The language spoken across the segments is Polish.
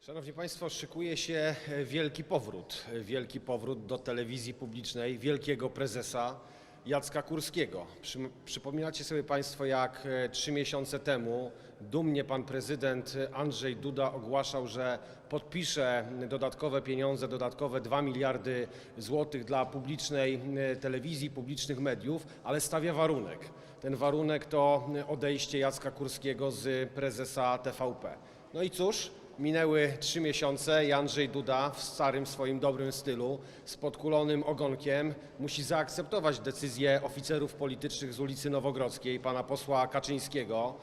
Szanowni Państwo, szykuje się wielki powrót. Wielki powrót do telewizji publicznej wielkiego prezesa Jacka Kurskiego. Przy, przypominacie sobie Państwo, jak e, trzy miesiące temu dumnie pan prezydent Andrzej Duda ogłaszał, że podpisze dodatkowe pieniądze, dodatkowe 2 miliardy złotych dla publicznej e, telewizji, publicznych mediów, ale stawia warunek. Ten warunek to odejście Jacka Kurskiego z prezesa TVP. No i cóż, Minęły trzy miesiące i Andrzej Duda w starym swoim dobrym stylu z podkulonym ogonkiem musi zaakceptować decyzję oficerów politycznych z ulicy Nowogrodzkiej, pana posła Kaczyńskiego,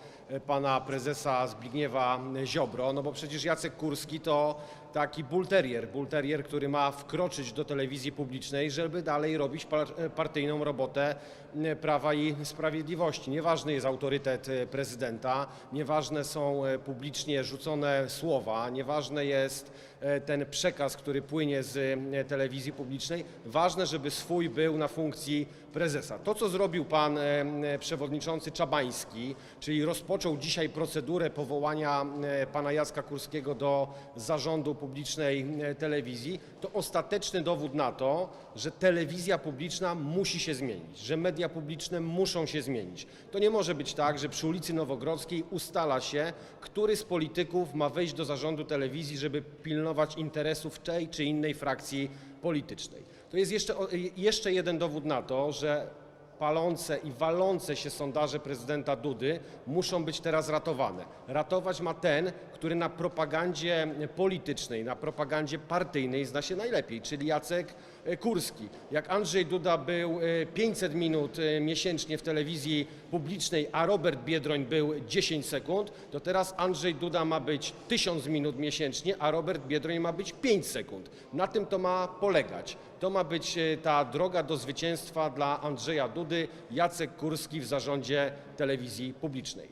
pana prezesa Zbigniewa Ziobro, no bo przecież Jacek Kurski to taki bulterier, bulterier, który ma wkroczyć do telewizji publicznej, żeby dalej robić par- partyjną robotę e, Prawa i Sprawiedliwości. Nieważny jest autorytet e, prezydenta, nieważne są e, publicznie rzucone słowa, nieważne jest e, ten przekaz, który płynie z e, telewizji publicznej. Ważne, żeby swój był na funkcji prezesa. To, co zrobił pan e, przewodniczący Czabański, czyli rozpoczął dzisiaj procedurę powołania pana Jacka Kurskiego do zarządu publicznej telewizji, to ostateczny dowód na to, że telewizja publiczna musi się zmienić, że media publiczne muszą się zmienić. To nie może być tak, że przy ulicy Nowogrodzkiej ustala się, który z polityków ma wejść do zarządu telewizji, żeby pilnować interesów tej czy innej frakcji politycznej. To jest jeszcze, jeszcze jeden dowód na to, że palące i walące się sondaże prezydenta Dudy muszą być teraz ratowane. Ratować ma ten, który na propagandzie politycznej, na propagandzie partyjnej zna się najlepiej, czyli Jacek e, Kurski. Jak Andrzej Duda był e, 500 minut e, miesięcznie w telewizji publicznej, a Robert Biedroń był 10 sekund, to teraz Andrzej Duda ma być 1000 minut miesięcznie, a Robert Biedroń ma być 5 sekund. Na tym to ma polegać. To ma być e, ta droga do zwycięstwa dla Andrzeja Dudy, Jacek Kurski w zarządzie telewizji publicznej.